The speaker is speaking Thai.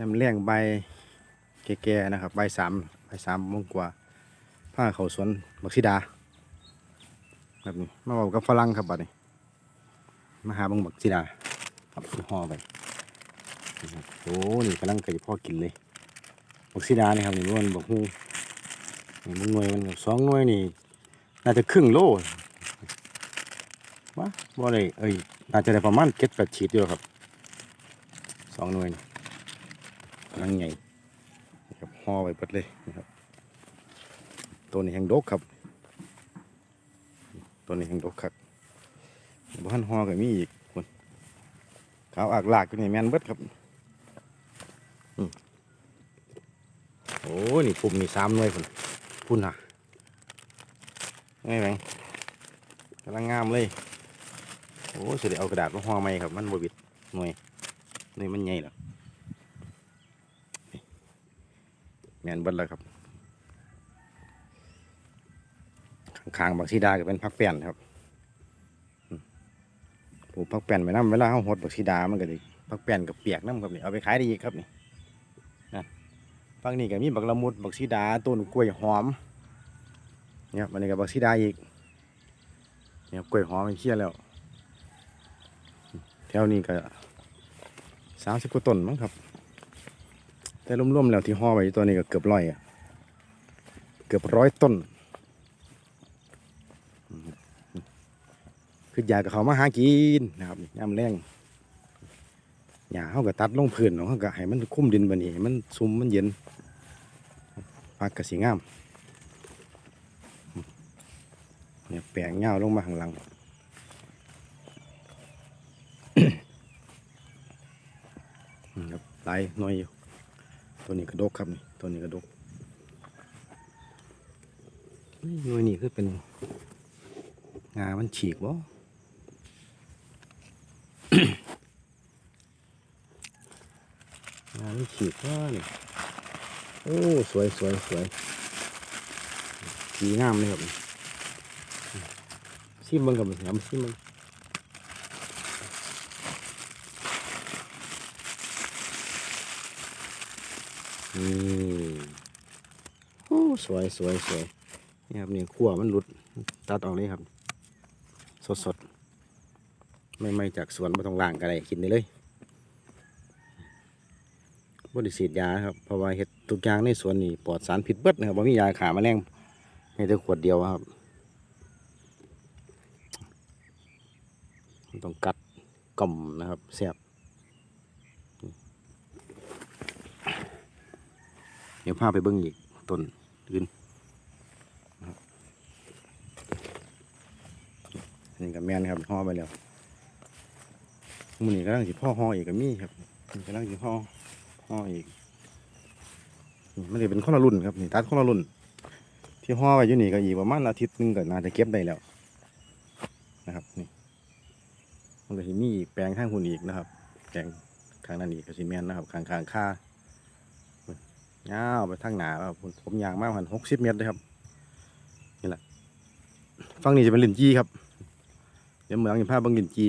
ยำเลี้ยงใบแก่ๆนะครับ ใบสามใบสามมงกว่าผ้าเขาสวนบักซิดา แบบนี้ มาบอกกับฝรั่งครับบัดนี้ มาหาบังบักซิดาครับห่อไปโอ้นี่กำลังกระจะพ่อกินเลยบักซิดานี่ครับนี่มันบักฮูนี่มันหน่วยมันสองหน่วยนี่น่าจะครึ่งโลวะบ่ได้เอ้ยน่าจะได้ประมาณเจ็ดแปดขีดอยู่ครับสองหน่วยนี่ ลังใหญ่นะครับห่อไว้เปิดเลยนะครับ ตัวนี้แห่งดกครับ ตัวนี้แห่งดกครับบ้านห่อก็มีอีกคนขาวอากลากก็นี่แมนเบิดครับอืมโอ้นี่ปุ่มนี่สามหน่วยคนพุ่นอะไงแบงกำลังงามเลย โอ้เสียเอากระดาษมาห่อไหมครับ มันบบิดหน่วยหน่วยมันใหญ่หรอ แมนเบิดแล้วครับข้างๆบักซีดาก็เป็นพักแป้นครับปลูกพักแป้นไว้น้ำเวลาเขาหดบักซีดามันก็ดิพักแป้นกับเปียกน้ำครับนี่เอาไปขายได้อีกครับนี่นะฝั่งนี้ก็มีบักละมุดบักซีดาต้นกล้วยหอมเนี่ยครับอันนี้ก็บักซีดาอีกเนี่ยกล้วยหอมมันเคี่ยแล้วแถวนี้ก็สามสิบกว่าต้นมั้งครับ แต่รวมๆแล้วที่ห่อไว้ตัวนี้ก็เกือบร้อยอะเกือบร้อยต้น คืออยากกับเขามาหากินนะครับย่ำแรงหญ้าเขาก็ตัดลงพื้นเนาะเขาก็ให้มันคุ้มดินบดนี้ให้มันซุ่มมันเย็นผักกระสีงามเนี่ยแปลงเงาลงมาข้างหลังครับหลายหน่อยอยู่ ตัวนี้กระดกครับนี่ตัวนี้กระดกหน่วยนี่คือเป็นงามันฉีกบ่งามันฉีกว่านี่โอ้สวยสวยสวยสีงามเลยครับซิมเบิ้งกับมันครับซิมเบิ้ง นี่โอ้สวยสวยสวยนี่ครับนี่ขั้วมันหลุดตัดออกเลยครับ สดสดไม่ไม่จากสวนมาตรงล่างกันเลยกินได้เลยบริสีดยาครับเพราะว่าเห็ดทุกอย่างในสวนนี่ปลอดสารพิษเบิดนะครับว่ามียาขาแมลงมีแต่ขวดเดียวครับต้องกัดกล่อมนะครับแซ่บ ดี๋ยวพาไปเบิ้งอีกต้นอื่นนะครับนี่กับแมนครับห่อไปแล้วมือนี้กำลังสิพ่อห่ออีกกับมี่ครับนี่กำลังสิพ่อห่ออีกนี่มันจะเป็นคนละรุ่นครับนี่ตัดคนละรุ่น ที่ห่อไว้อยู่นี่ก็อีกประมาณอาทิตย์หนึงก็น่าจะเก็บได้แล้วนะครับนี่มันก็จะมีอีกแปลงข้างหุ่นอีกนะครับ แปลงข้างนั้นอีกก็สิแมนนะครับข้างข้างค่า ยาวไปทางหนาแล้วผมผมยางมากกว่าหกสิบเมตรเลยครับ นี่แหละฝั่งนี้จะเป็นลินจีครับ เดี๋ยวเมืองจะพาเบังลินจี